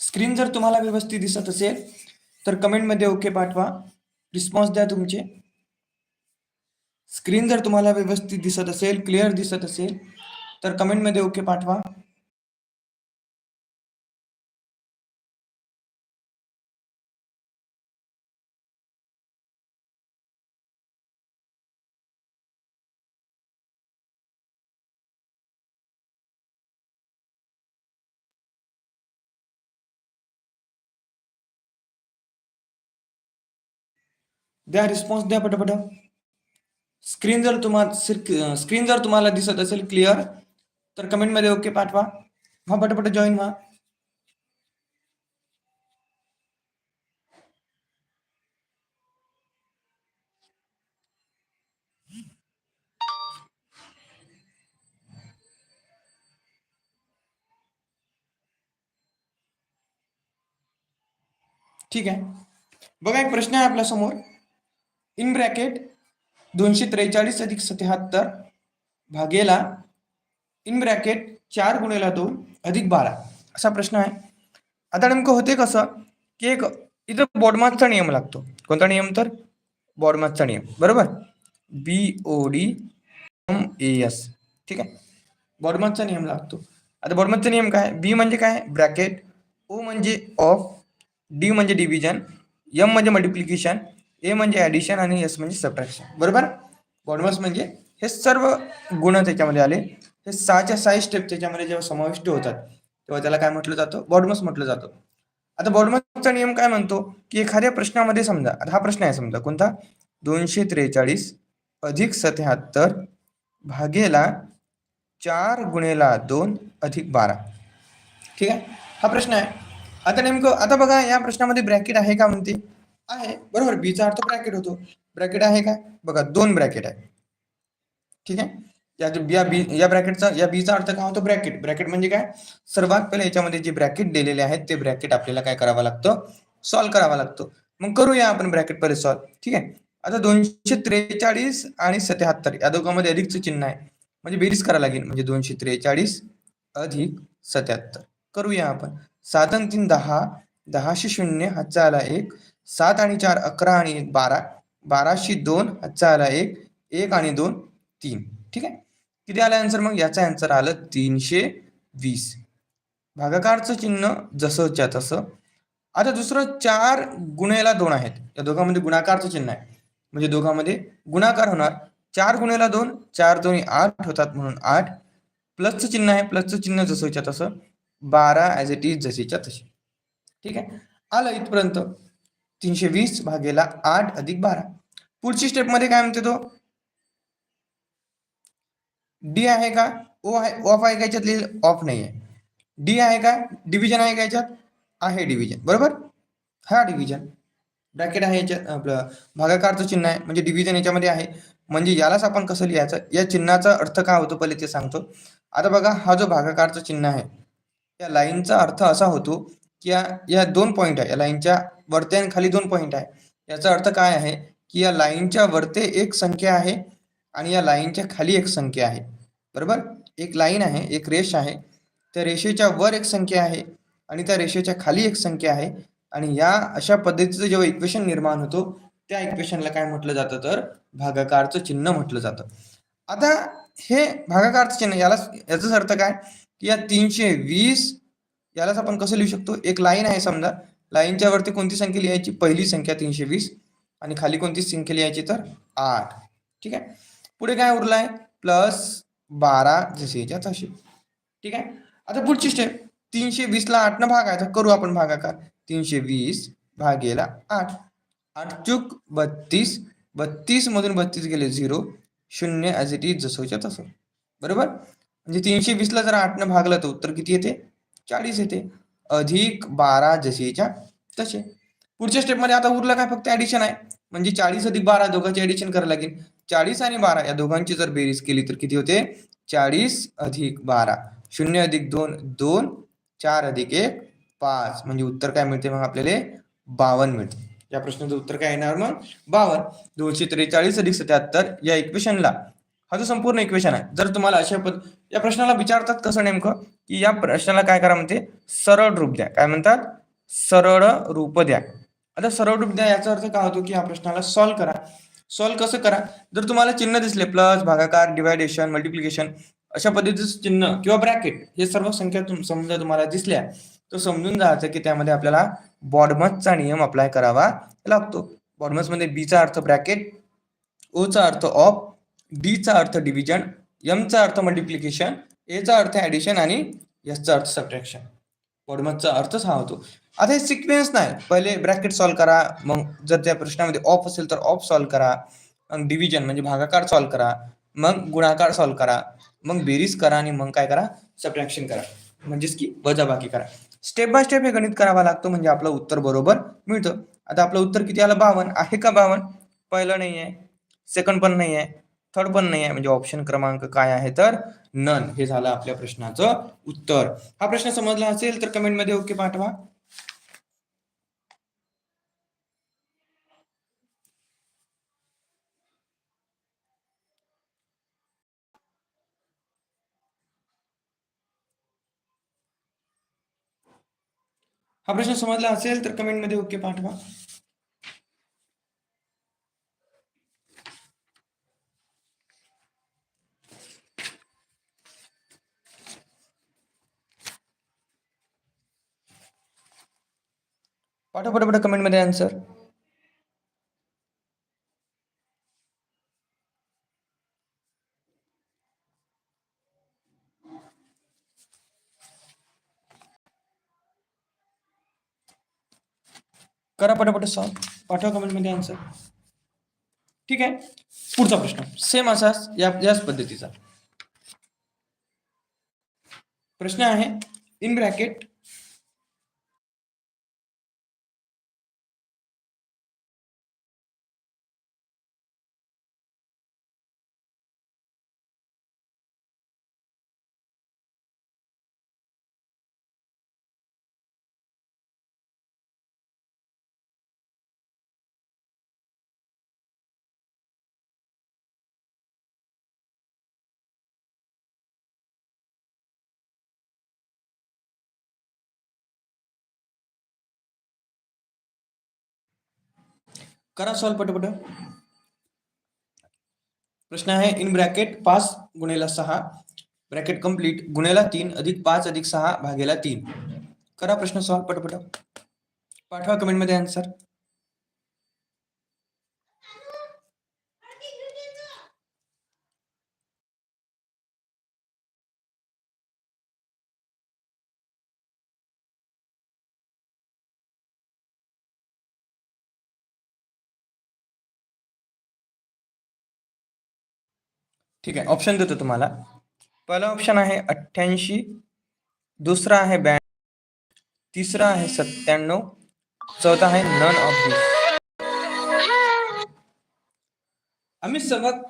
Screen जर तुम्हाला व्यवस्थित दिसत असेल तर कमेंटमध्ये ओके पाठवा. रिस्पॉन्स द्या तुमचे. स्क्रीन जर तुम्हाला व्यवस्थित दिसत असेल क्लिअर दिसत असेल तर कमेंटमध्ये ओके पाठवा. द्या रिस्पॉन्स द्या पटापट स्क्रीन जर तुम्हाला स्क्रीन जर तुम्हाला दिसत असेल क्लिअर तर कमेंटमध्ये ओके पाठवा। हा पटापट जॉईन व्हा ठीक आहे बघा, एक प्रश्न आहे आपल्या समोर. इन ब्रॅकेट दोनशे त्रेचाळीस अधिक सत्याहत्तर भागेला इन ब्रॅकेट चार गुणेला दोन अधिक बारा. असा प्रश्न आहे. आता नेमकं होते कसं? की एक इथं बॉडमासचा नियम लागतो. कोणता नियम तर? बॉडमासचा नियम. बरोबर? B O D M A S ठीक आहे? बॉडमासचा नियम लागतो. आता बॉडमासचा नियम काय? बी म्हणजे काय? ब्रॅकेट. ओ म्हणजे ऑफ. डी म्हणजे डिव्हिजन. एम म्हणजे मल्टिप्लिकेशन. ए म्हणजे ॲडिशन आणि एस म्हणजे सबट्रॅक्शन बरोबर? बॉडमस म्हणजे हे सर्व गुण त्याच्यामध्ये आले. हे सहाच्या सहा स्टेप त्याच्यामध्ये जेव्हा समाविष्ट होतात तेव्हा त्याला काय म्हटलं जातं? बॉडमस म्हटलं जातं. आता बॉडमसचा नियम काय म्हणतो? की एखाद्या प्रश्नामध्ये समजा आता हा प्रश्न आहे समजा कोणता? दोनशे त्रेचाळीस अधिक सत्याहत्तर भागेला चार गुणेला दोन अधिक बारा. ठीक आहे? हा प्रश्न आहे. आता नेमकं आता बघा या प्रश्नामध्ये ब्रॅकेट आहे का म्हणते? आहे. बरोबर बीचा अर्थ ब्रॅकेट होतो. ब्रॅकेट आहे का? बघा दोन ब्रॅकेट आहे. ठीक आहे? या बी या ब्रॅकेटचा या बीचा अर्थ काय होतो? ब्रॅकेट ब्रॅकेट म्हणजे काय? सर्वात पहिले याच्यामध्ये जे ब्रॅकेट दिलेले आहेत ते ब्रॅकेट आपल्याला काय करावं लागतं? सॉल्व्ह करावा लागतो. मग करूया आपण ब्रॅकेट पहिले सॉल्व्ह ठीक आहे? आता दोनशे त्रेचाळीस आणि सत्याहत्तर या दोघांमध्ये अधिकचं चिन्ह आहे. म्हणजे बेरीज करावं लागेल. म्हणजे दोनशे त्रेचाळीस अधिक सत्याहत्तर. करूया आपण. साधन तीन दहा. दहाशे शून्य हातचा आला एक. सात आणि चार अकरा आणि बारा. बाराशे दोन हातचा आला एक. एक आणि दोन तीन. ठीक आहे? किती आलं आन्सर मग? याचा आन्सर आलं तीनशे वीस. भागाकारचं चिन्ह जसंच्या तसं. आता दुसरं चार गुणेला दोन आहेत. या दोघांमध्ये गुणाकारचं चिन्ह आहे. म्हणजे दोघांमध्ये गुणाकार होणार. चार गुणेला दोन चार दोन्ही आठ होतात म्हणून आठ. प्लसचं चिन्ह आहे. प्लसचं चिन्ह जसंच्या तसं. बारा ॲज इट इज जशीच्या तशी. ठीक आहे? आलं इथपर्यंत. तीनशे वीस भागेला आठ अधिक बारा. पुढची स्टेपमध्ये काय म्हणते तो? डी आहे का? ओ आहे ऑफ आहे का याच्यात ऑफ नाही आहे डी आहे का? डिव्हिजन आहे का याच्यात? आहे डिव्हिजन बरोबर? हा डिव्हिजन ब्रॅकेट आहे याच्यात आपलं भागाकारचं चिन्ह आहे म्हणजे डिव्हिजन याच्यामध्ये आहे. म्हणजे यालाच आपण कसं लिहायचं? या चिन्हाचा अर्थ काय होतो? पहिले ते सांगतो. आता बघा हा जो भागाकारचं चिन्ह आहे या लाईनचा अर्थ असा होतो की या या दोन पॉईंट आहे. या लाईनच्या वरते आणि खाली दोन पॉईंट आहे. याचा अर्थ काय आहे? की या लाईनच्या वरते एक संख्या आहे आणि या लाईनच्या खाली एक संख्या आहे. बरोबर? एक लाईन आहे एक रेष आहे. त्या रेषेच्या वर एक संख्या आहे आणि त्या रेषेच्या खाली एक संख्या आहे आणि या अशा पद्धतीचं जेव्हा इक्वेशन निर्माण होतो त्या इक्वेशनला काय म्हटलं जातं तर? भागाकारचं चिन्ह म्हटलं जातं. आता हे भागाकारचं चिन्ह याला याचाच अर्थ काय? की या तीनशे वीस यालाच आपण कसं लिहू शकतो? एक लाईन आहे समजा. लाईनच्या वरती कोणती संख्या लिहायची? पहिली संख्या तीनशे वीस आणि खाली कोणती संख्या लिहायची तर आठ. ठीक आहे? पुढे काय उरलं आहे प्लस बारा जसेच्या तसे ठीक आहे? आता पुढची स्टेप तीनशे वीसला आठनं भागायचा करू आपण भागाकार. तीनशे वीस भागेला आठ. आठ चूक बत्तीस. बत्तीस मधून बत्तीस गेले झिरो. शून्य ॲज इट इज जसोच्या तसं बरोबर? म्हणजे तीनशे वीसला जर आठनं भागलं तर उत्तर किती येते? चाळीस येते. अधिक बारा जसेच्या तसे. पुढच्या स्टेपमध्ये आता उरलं काय? फक्त ऍडिशन आहे. म्हणजे चाळीस अधिक बारा दोघांचे ऍडिशन करायला लागेल. चाळीस आणि बारा या दोघांची जर बेरीज केली तर किती होते? चाळीस अधिक बारा. शून्य अधिक दोन दोन. चार अधिक एक पाच. म्हणजे उत्तर काय मिळते मग आपल्याला? बावन्न मिळते. या प्रश्नाचं उत्तर काय येणार मग? बावन्न. दोनशे त्रेचाळीस अधिक सत्याहत्तर या इक्वेशनला हा जो संपूर्ण इक्वेशन आहे जर तुम्हाला अशा पद या प्रश्नाला विचारतात कसं नेमकं की या प्रश्नाला काय करा म्हणते? सरळ रूप द्या. काय म्हणतात? सरळ रूप द्या. आता सरळ रूप द्या याचा अर्थ काय होतो की या प्रश्नाला सॉल्व्ह करा. सॉल्व्ह कसं करा? जर तुम्हाला चिन्ह दिसले प्लस भागाकार डिवायडेशन मल्टिप्लिकेशन अशा पद्धतीचं चिन्ह किंवा ब्रॅकेट हे सर्व संख्या तुम समजा तुम्हाला दिसल्या तर समजून जायचं की त्यामध्ये आपल्याला बॉडमसचा नियम अप्लाय करावा लागतो. बॉडमसमध्ये अर्थ ब्रॅकेट ओचा अर्थ ऑफ डी चा अर्थ डिव्हिजन एम चा अर्थ मल्टिप्लिकेशन ए चा अर्थ ॲडिशन आणि एस चा अर्थ सबट्रॅक्शन बॉडमसचा अर्थच हा होतो. आता हे सिक्वेन्स नाही. पहिले ब्रॅकेट सॉल्व्ह करा. मग जर त्या प्रश्नामध्ये ऑफ असेल तर ऑफ सॉल्व्ह करा. मग डिव्हिजन म्हणजे भागाकार सॉल्व्ह करा. मग गुणाकार सॉल्व्ह करा. मग बेरीज करा आणि मग काय करा? सबट्रॅक्शन करा. म्हणजेच की वजाबाकी करा. स्टेप बाय स्टेप हे गणित करावा लागतो. म्हणजे आपलं उत्तर बरोबर मिळतं. आता आपलं उत्तर किती आलं? बावन आहे का बावन पहिलं नाही आहे सेकंड पण नाही आहे थर्ड पण नाही आहे. म्हणजे ऑप्शन क्रमांक काय आहे तर नन हे झालं आपल्या प्रश्नाचं उत्तर. हा प्रश्न समजला असेल तर कमेंटमध्ये ओके पाठवा. हा प्रश्न समजला असेल तर कमेंटमध्ये ओके पाठवा. पाठवा पटापट कमेंटमध्ये आन्सर करा पटापट सॉल्व पाठवा कमेंटमध्ये आन्सर ठीक आहे? पुढचा प्रश्न. सेम असाच या याच पद्धतीचा. प्रश्न आहे इन ब्रॅकेट करा सॉल्व पटपट. प्रश्न आहे इन ब्रॅकेट पाच गुणेला सहा ब्रॅकेट कंप्लीट गुणेला तीन अधिक पाच अधिक सहा भागेला तीन. करा प्रश्न सॉल्व पटपट. पाठवा कमेंटमध्ये आन्सर ठीक आहे ऑप्शन देतो तुम्हाला. पहिला ऑप्शन आहे अठ्ठ्याऐंशी दुसरा आहे ब्याण्णव तिसरा आहे सत्त्याण्णव चौथा आहे नन ऑफ दिस आम्ही सर्वात